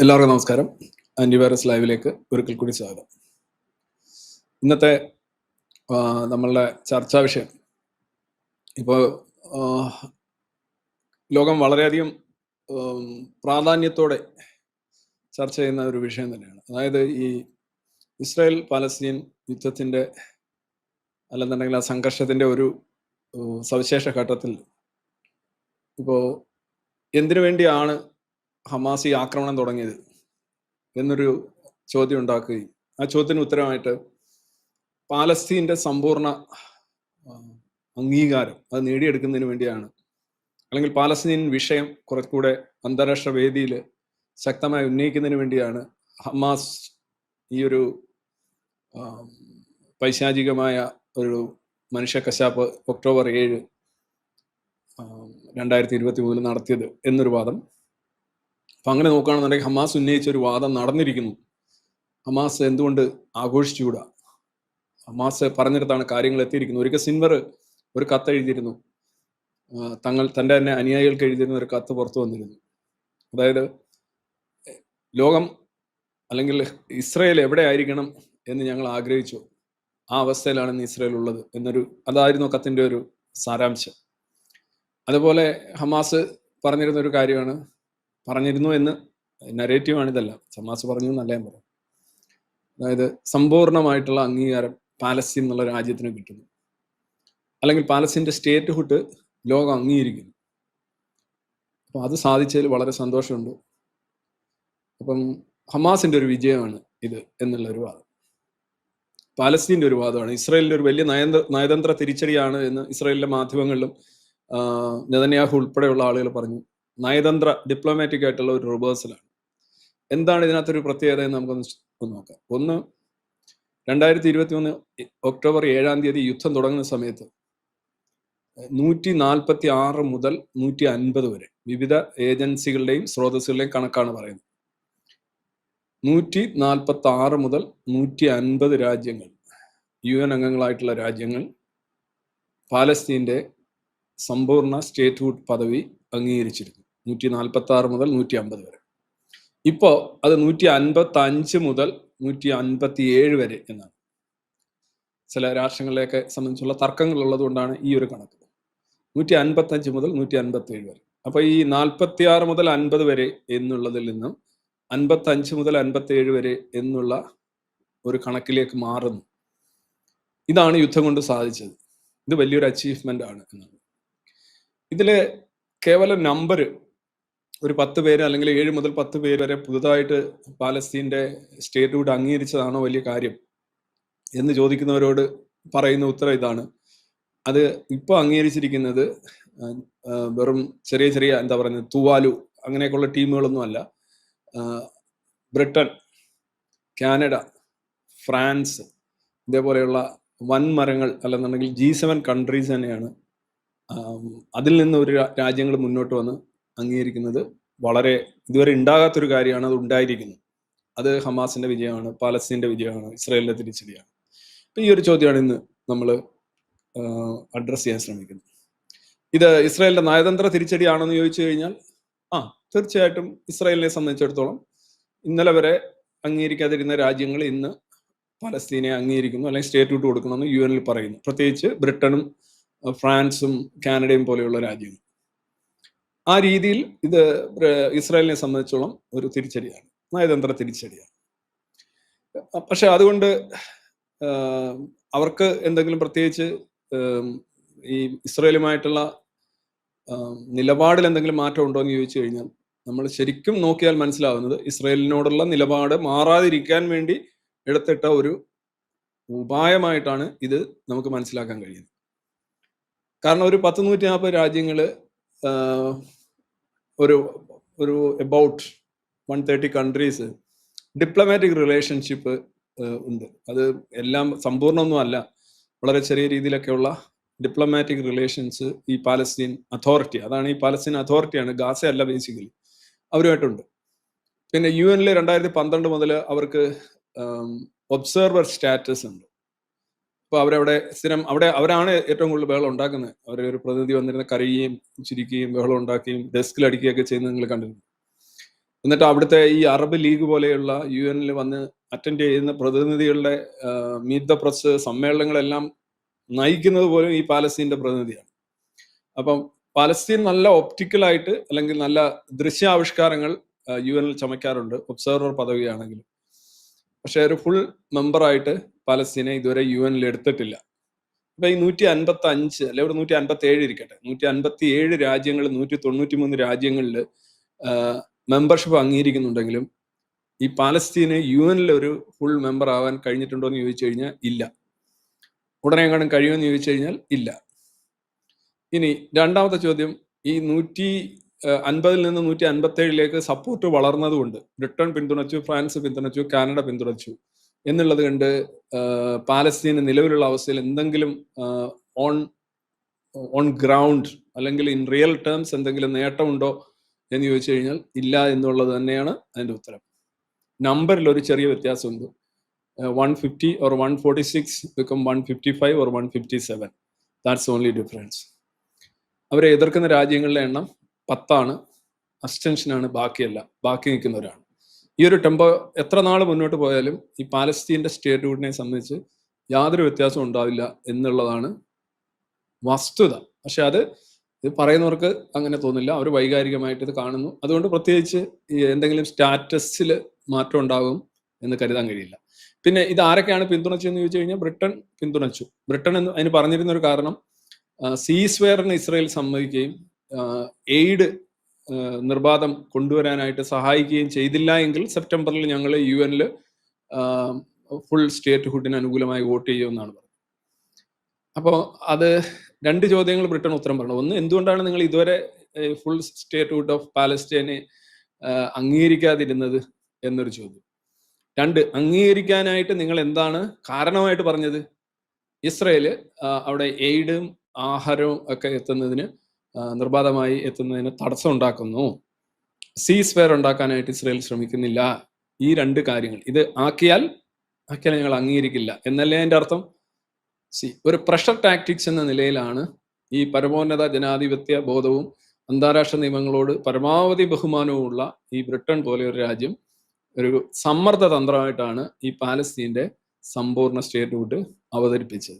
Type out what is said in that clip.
എല്ലാവർക്കും നമസ്കാരം. ആന്റിവൈറസ് ലൈവിലേക്ക് ഒരിക്കൽ കൂടി സ്വാഗതം. ഇന്നത്തെ നമ്മളുടെ ചർച്ചാ വിഷയം. ഇപ്പോൾ ലോകം വളരെയധികം പ്രാധാന്യത്തോടെ ചർച്ച ചെയ്യുന്ന ഒരു വിഷയം തന്നെയാണ്. അതായത് ഈ ഇസ്രായേൽ പാലസ്തീൻ യുദ്ധത്തിന്റെ അല്ലെന്നുണ്ടെങ്കിൽ ആ സംഘർഷത്തിന്റെ ഒരു സവിശേഷ ഘട്ടത്തിൽ ഇപ്പോൾ എന്തിനു വേണ്ടിയാണ് ഹമാസ് ഈ ആക്രമണം തുടങ്ങിയത് എന്നൊരു ചോദ്യം ഉണ്ടാക്കുകയും ആ ചോദ്യത്തിന് ഉത്തരമായിട്ട് പാലസ്തീന്റെ സമ്പൂർണ അംഗീകാരം അത് നേടിയെടുക്കുന്നതിന് വേണ്ടിയാണ്. അല്ലെങ്കിൽ പാലസ്തീൻ വിഷയം കുറച്ചുകൂടെ അന്താരാഷ്ട്ര വേദിയിൽ ശക്തമായി ഉന്നയിക്കുന്നതിന് വേണ്ടിയാണ് ഹമാസ് ഈ ഒരു പൈശാചികമായ ഒരു മനുഷ്യ കശാപ്പ് ഒക്ടോബർ ഏഴ് രണ്ടായിരത്തി ഇരുപത്തി മൂന്നിൽ നടത്തിയത് എന്നൊരു വാദം. അപ്പം അങ്ങനെ നോക്കുകയാണെന്നുണ്ടെങ്കിൽ ഹമാസ് ഉന്നയിച്ച ഒരു വാദം നടന്നിരിക്കുന്നു. ഹമാസ് എന്തുകൊണ്ട് ആഘോഷിച്ചുകൂടാ? ഹമാസ് പറഞ്ഞിടത്താണ് കാര്യങ്ങൾ എത്തിയിരിക്കുന്നത്. ഒരിക്കൽ സിൻവർ ഒരു കത്ത് എഴുതിയിരുന്നു. തങ്ങൾ തന്റെ തന്നെ അനുയായികൾക്ക് എഴുതിയിരുന്ന ഒരു കത്ത് പുറത്തു വന്നിരുന്നു. അതായത് ലോകം അല്ലെങ്കിൽ ഇസ്രയേൽ എവിടെ ആയിരിക്കണം എന്ന് ഞങ്ങൾ ആഗ്രഹിച്ചു. ആ അവസ്ഥയിലാണ് ഇന്ന് ഇസ്രയേൽ ഉള്ളത് എന്നൊരു അതായിരുന്നു കത്തിന്റെ ഒരു സാരാംശം. അതുപോലെ ഹമാസ് പറഞ്ഞിരുന്ന ഒരു കാര്യമാണ്. പറഞ്ഞിരുന്നു എന്ന് നരേറ്റീവാണ് ഇതല്ല. ഹമാസ് പറഞ്ഞു എന്നല്ല ഞാൻ അതായത് സമ്പൂർണമായിട്ടുള്ള അംഗീകാരം പാലസ്തീൻ എന്നുള്ള രാജ്യത്തിന് കിട്ടുന്നു. അല്ലെങ്കിൽ പാലസ്തീന്റെ സ്റ്റേറ്റ്ഹുഡ് ലോകം അംഗീകരിക്കുന്നു. അപ്പോൾ അത് സാധിച്ചതിൽ വളരെ സന്തോഷമുണ്ട്. അപ്പം ഹമാസിന്റെ ഒരു വിജയമാണ് ഇത് എന്നുള്ള ഒരു വാദം. പാലസ്തീന്റെ ഒരു വാദമാണ്. ഇസ്രായേലിന്റെ ഒരു വലിയ നയന്ത്ര നയതന്ത്ര തിരിച്ചടിയാണ് എന്ന് ഇസ്രായേലിന്റെ മാധ്യമങ്ങളിലും നെതന്യാഹു ഉൾപ്പെടെയുള്ള ആളുകൾ പറഞ്ഞു. നയതന്ത്ര ഡിപ്ലോമാറ്റിക് ആയിട്ടുള്ള ഒരു റിവേഴ്സലാണ് എന്താണ് ഇതിനകത്തൊരു പ്രത്യേകത എന്ന് നമുക്കൊന്ന് നോക്കാം ഒന്ന് രണ്ടായിരത്തി ഇരുപത്തി മൂന്ന് ഒക്ടോബർ ഏഴാം തീയതി യുദ്ധം തുടങ്ങുന്ന സമയത്ത് നൂറ്റി നാൽപ്പത്തി ആറ് മുതൽ നൂറ്റി അൻപത് വരെ വിവിധ ഏജൻസികളുടെയും സ്രോതസ്സുകളുടെയും കണക്കാണ് പറയുന്നത്. നൂറ്റി നാൽപ്പത്തി ആറ് മുതൽ നൂറ്റി അൻപത് രാജ്യങ്ങൾ യു എൻ അംഗങ്ങളായിട്ടുള്ള രാജ്യങ്ങൾ പാലസ്തീന്റെ സമ്പൂർണ സ്റ്റേറ്റ്ഹുഡ് പദവി അംഗീകരിച്ചിരുന്നു നൂറ്റി നാൽപ്പത്തി ആറ് മുതൽ നൂറ്റി അമ്പത് വരെ. ഇപ്പോൾ അത് നൂറ്റി അൻപത്തി അഞ്ച് മുതൽ നൂറ്റി അൻപത്തി ഏഴ് വരെ എന്നാണ്. ചില രാഷ്ട്രങ്ങളിലേക്ക് സംബന്ധിച്ചുള്ള തർക്കങ്ങൾ ഉള്ളതുകൊണ്ടാണ് ഈ ഒരു കണക്ക്. നൂറ്റി അൻപത്തി അഞ്ച് മുതൽ നൂറ്റി അൻപത്തി ഏഴ് വരെ. അപ്പൊ ഈ നാൽപ്പത്തി ആറ് മുതൽ അൻപത് വരെ എന്നുള്ളതിൽ നിന്നും അൻപത്തി അഞ്ച് മുതൽ അൻപത്തി ഏഴ് വരെ എന്നുള്ള ഒരു കണക്കിലേക്ക് മാറുന്നു. ഇതാണ് യുദ്ധം കൊണ്ട് സാധിച്ചത്. ഇത് വലിയൊരു അച്ചീവ്മെന്റ് ആണ് എന്നാണ് ഇതിലെ കേവലം നമ്പർ ഒരു പത്ത് പേര് അല്ലെങ്കിൽ ഏഴ് മുതൽ പത്ത് പേര് വരെ പുതുതായിട്ട് പാലസ്തീന്റെ സ്റ്റേറ്റ്ഹുഡ് അംഗീകരിച്ചതാണോ വലിയ കാര്യം എന്ന് ചോദിക്കുന്നവരോട് പറയുന്ന ഉത്തരം ഇതാണ്. അത് ഇപ്പോൾ അംഗീകരിച്ചിരിക്കുന്നത് വെറും ചെറിയ ചെറിയ എന്താ പറയുന്നത് തൂവാലു അങ്ങനെയൊക്കെയുള്ള ടീമുകളൊന്നും അല്ല ബ്രിട്ടൻ കാനഡ ഫ്രാൻസ് ഇതേപോലെയുള്ള വൻമരങ്ങൾ അല്ലെന്നുണ്ടെങ്കിൽ ജി സെവൻ കൺട്രീസ് തന്നെയാണ് അതിൽ നിന്ന് ഒരു രാജ്യങ്ങൾ മുന്നോട്ട് വന്ന് അംഗീകരിക്കുന്നത്. വളരെ ഇതുവരെ ഉണ്ടാകാത്തൊരു കാര്യമാണ് അത് ഉണ്ടായിരിക്കുന്നത്. അത് ഹമാസിന്റെ വിജയമാണ് പാലസ്തീന്റെ വിജയമാണ് ഇസ്രായേലിന്റെ തിരിച്ചടിയാണ്. അപ്പം ഈ ഒരു ചോദ്യമാണ് ഇന്ന് നമ്മൾ അഡ്രസ്സ് ചെയ്യാൻ ശ്രമിക്കുന്നത്. ഇത് ഇസ്രായേലിന്റെ നയതന്ത്ര തിരിച്ചടിയാണെന്ന് ചോദിച്ചു കഴിഞ്ഞാൽ തീർച്ചയായിട്ടും ഇസ്രായേലിനെ സംബന്ധിച്ചിടത്തോളം ഇന്നലെ വരെ അംഗീകരിക്കാതിരുന്ന രാജ്യങ്ങൾ ഇന്ന് പലസ്തീനെ അംഗീകരിക്കുന്നു അല്ലെങ്കിൽ സ്റ്റേറ്റ് സ്റ്റേറ്റ്ഹുഡ് കൊടുക്കണമെന്ന് യു എനിൽ പറയുന്നു. പ്രത്യേകിച്ച് ബ്രിട്ടനും ഫ്രാൻസും കാനഡയും പോലെയുള്ള രാജ്യങ്ങൾ. ആ രീതിയിൽ ഇത് ഇസ്രായേലിനെ സംബന്ധിച്ചോളം ഒരു തിരിച്ചടിയാണ്. നയതന്ത്ര തിരിച്ചടിയാണ്. പക്ഷെ അതുകൊണ്ട് അവർക്ക് എന്തെങ്കിലും പ്രത്യേകിച്ച് ഈ ഇസ്രായേലുമായിട്ടുള്ള നിലപാടിൽ എന്തെങ്കിലും മാറ്റം ഉണ്ടോ എന്ന് ചോദിച്ചു കഴിഞ്ഞാൽ നമ്മൾ ശരിക്കും നോക്കിയാൽ മനസ്സിലാവുന്നത് ഇസ്രയേലിനോടുള്ള നിലപാട് മാറാതിരിക്കാൻ വേണ്ടി എടുത്തിട്ട ഒരു ഉപായമായിട്ടാണ് ഇത് നമുക്ക് മനസ്സിലാക്കാൻ കഴിയുന്നത്. കാരണം ഒരു പത്ത് നൂറ്റി നാൽപ്പത് രാജ്യങ്ങൾ ഒരു ഒരു about one thirty countries diplomatic relationship ഉണ്ട്. അത് എല്ലാം സമ്പൂർണമൊന്നും അല്ല വളരെ ചെറിയ രീതിയിലൊക്കെയുള്ള ഡിപ്ലോമാറ്റിക് റിലേഷൻസ് ഈ പാലസ്തീൻ അതോറിറ്റി അതാണ് ഈ പാലസ്തീൻ അതോറിറ്റിയാണ് ഗാസ അല്ല ബേസിക്കലി അവരുമായിട്ടുണ്ട്. പിന്നെ യു എനിൽ രണ്ടായിരത്തി പന്ത്രണ്ട് മുതൽ അവർക്ക് ഒബ്സർവർ സ്റ്റാറ്റസ് ഉണ്ട്. അപ്പോൾ അവരവിടെ സ്ഥിരം അവിടെ അവരാണ് ഏറ്റവും കൂടുതൽ ബഹളം ഉണ്ടാക്കുന്നത്. അവരെ ഒരു പ്രതിനിധി വന്നിരുന്ന കരയുകയും ചിരിക്കുകയും ബഹളം ഉണ്ടാക്കുകയും ഡെസ്കിൽ അടിക്കുകയൊക്കെ ചെയ്യുന്നത് നിങ്ങൾ കണ്ടിരുന്നു. എന്നിട്ട് അവിടുത്തെ ഈ അറബ് ലീഗ് പോലെയുള്ള യു എനിൽ വന്ന് അറ്റൻഡ് ചെയ്യുന്ന പ്രതിനിധികളുടെ മീറ്റ് ദ പ്രസ് സമ്മേളനങ്ങളെല്ലാം നയിക്കുന്നത് പോലും ഈ പാലസ്തീന്റെ പ്രതിനിധിയാണ്. അപ്പം പാലസ്തീൻ നല്ല ഒപ്റ്റിക്കലായിട്ട് അല്ലെങ്കിൽ നല്ല ദൃശ്യാവിഷ്കാരങ്ങൾ യു എനിൽ ചമയ്ക്കാറുണ്ട്. ഒബ്സർവർ പദവിയാണെങ്കിലും. പക്ഷെ ഒരു ഫുൾ മെമ്പറായിട്ട് പാലസ്തീനെ ഇതുവരെ യു എനിൽ എടുത്തിട്ടില്ല. ഇപ്പൊ ഈ നൂറ്റി അൻപത്തി അഞ്ച് അല്ലെ ഇവിടെ നൂറ്റി അൻപത്തി ഏഴ് ഇരിക്കട്ടെ. നൂറ്റി അൻപത്തി ഏഴ് രാജ്യങ്ങൾ നൂറ്റി തൊണ്ണൂറ്റി മൂന്ന് രാജ്യങ്ങളിൽ മെമ്പർഷിപ്പ് അംഗീകരിക്കുന്നുണ്ടെങ്കിലും ഈ പാലസ്തീന് യു എനിൽ ഒരു ഫുൾ മെമ്പർ ആവാൻ കഴിഞ്ഞിട്ടുണ്ടോ എന്ന് ചോദിച്ചു കഴിഞ്ഞാൽ ഇല്ല. ഉടനെ എങ്ങാനും കഴിയുമെന്ന് ചോദിച്ചു കഴിഞ്ഞാൽ ഇല്ല. ഇനി രണ്ടാമത്തെ ചോദ്യം ഈ നൂറ്റി അൻപതിൽ നിന്ന് നൂറ്റി അൻപത്തി ഏഴിലേക്ക് സപ്പോർട്ട് വളർന്നതുകൊണ്ട് ബ്രിട്ടൻ പിന്തുണച്ചു ഫ്രാൻസ് പിന്തുണച്ചു കാനഡ പിന്തുണച്ചു എന്നുള്ളത് കണ്ട് പാലസ്തീന് നിലവിലുള്ള അവസ്ഥയിൽ എന്തെങ്കിലും ഓൺ ഓൺ ഗ്രൗണ്ട് അല്ലെങ്കിൽ ഇൻ റിയൽ ടേംസ് എന്തെങ്കിലും നേട്ടമുണ്ടോ എന്ന് ചോദിച്ചു കഴിഞ്ഞാൽ ഇല്ല എന്നുള്ളത് തന്നെയാണ് അതിന്റെ ഉത്തരം. നമ്പറിൽ ഒരു ചെറിയ വ്യത്യാസമുണ്ട്. One fifty or one forty six become one fifty five or one fifty seven that's only difference അവരെ എതിർക്കുന്ന രാജ്യങ്ങളുടെ എണ്ണം പത്താണ്. അസ്റ്റൻഷനാണ് ബാക്കിയല്ല. ബാക്കി നിൽക്കുന്നവരാണ്. ഈ ഒരു ടെമ്പോ എത്ര നാൾ മുന്നോട്ട് പോയാലും ഈ പാലസ്തീന്റെ സ്റ്റേറ്റ്ഹുഡിനെ സംബന്ധിച്ച് യാതൊരു വ്യത്യാസവും ഉണ്ടാവില്ല എന്നുള്ളതാണ് വസ്തുത. പക്ഷെ അത് ഇത് പറയുന്നവർക്ക് അങ്ങനെ തോന്നില്ല അവർ വൈകാരികമായിട്ട് ഇത് കാണുന്നു. അതുകൊണ്ട് പ്രത്യേകിച്ച് എന്തെങ്കിലും സ്റ്റാറ്റസിൽ മാറ്റം ഉണ്ടാകും എന്ന് കരുതാൻ കഴിയില്ല. പിന്നെ ഇത് ആരൊക്കെയാണ് പിന്തുണച്ചതെന്ന് ചോദിച്ചു കഴിഞ്ഞാൽ ബ്രിട്ടൻ പിന്തുണച്ചു. ബ്രിട്ടൻ എന്ന് അതിന് പറഞ്ഞിരുന്ന ഒരു കാരണം സീസ് വെയറിന് ഇസ്രയേൽ സമ്മതിക്കുകയും എയ്ഡ് നിർബാധം കൊണ്ടുവരാനായിട്ട് സഹായിക്കുകയും ചെയ്തില്ല എങ്കിൽ സെപ്റ്റംബറിൽ ഞങ്ങൾ യു എനിൽ ഫുൾ സ്റ്റേറ്റ് ഹുഡിന് അനുകൂലമായി വോട്ട് ചെയ്യുമെന്നാണ് പറഞ്ഞത്. അപ്പോൾ അത് രണ്ട് ചോദ്യങ്ങൾ ബ്രിട്ടൻ ഉത്തരം പറഞ്ഞു. ഒന്ന് എന്തുകൊണ്ടാണ് നിങ്ങൾ ഇതുവരെ ഫുൾ സ്റ്റേറ്റ് ഹുഡ് ഓഫ് പാലസ്റ്റൈനെ അംഗീകരിക്കാതിരുന്നത് എന്നൊരു ചോദ്യം. രണ്ട് അംഗീകരിക്കാനായിട്ട് നിങ്ങൾ എന്താണ് കാരണമായിട്ട് പറഞ്ഞത്? ഇസ്രയേൽ അവിടെ എയ്ഡും ആഹാരവും ഒക്കെ എത്തുന്നതിന് നിർബാധമായി എത്തുന്നതിന് തടസ്സം ഉണ്ടാക്കുന്നു സീസ് ഫെയർ ഉണ്ടാക്കാനായിട്ട് ഇസ്രയേൽ ശ്രമിക്കുന്നില്ല. ഈ രണ്ട് കാര്യങ്ങൾ. ഇത് ആക്കിയാൽ ആക്കിയാൽ ഞങ്ങൾ അംഗീകരിക്കില്ല. എന്നല്ലേ എന്റെ അർത്ഥം? സി ഒരു പ്രഷർ ടാക്ടിക്സ് എന്ന നിലയിലാണ് ഈ പരമോന്നത ജനാധിപത്യ ബോധവും അന്താരാഷ്ട്ര നിയമങ്ങളോട് പരമാവധി ബഹുമാനവുമുള്ള ഈ ബ്രിട്ടൻ പോലെ ഒരു രാജ്യം ഒരു സമ്മർദ്ദ തന്ത്രമായിട്ടാണ് ഈ പാലസ്തീന്റെ സമ്പൂർണ സ്റ്റേറ്റ് സ്റ്റേറ്റ്ഹുഡ് അവതരിപ്പിച്ചത്.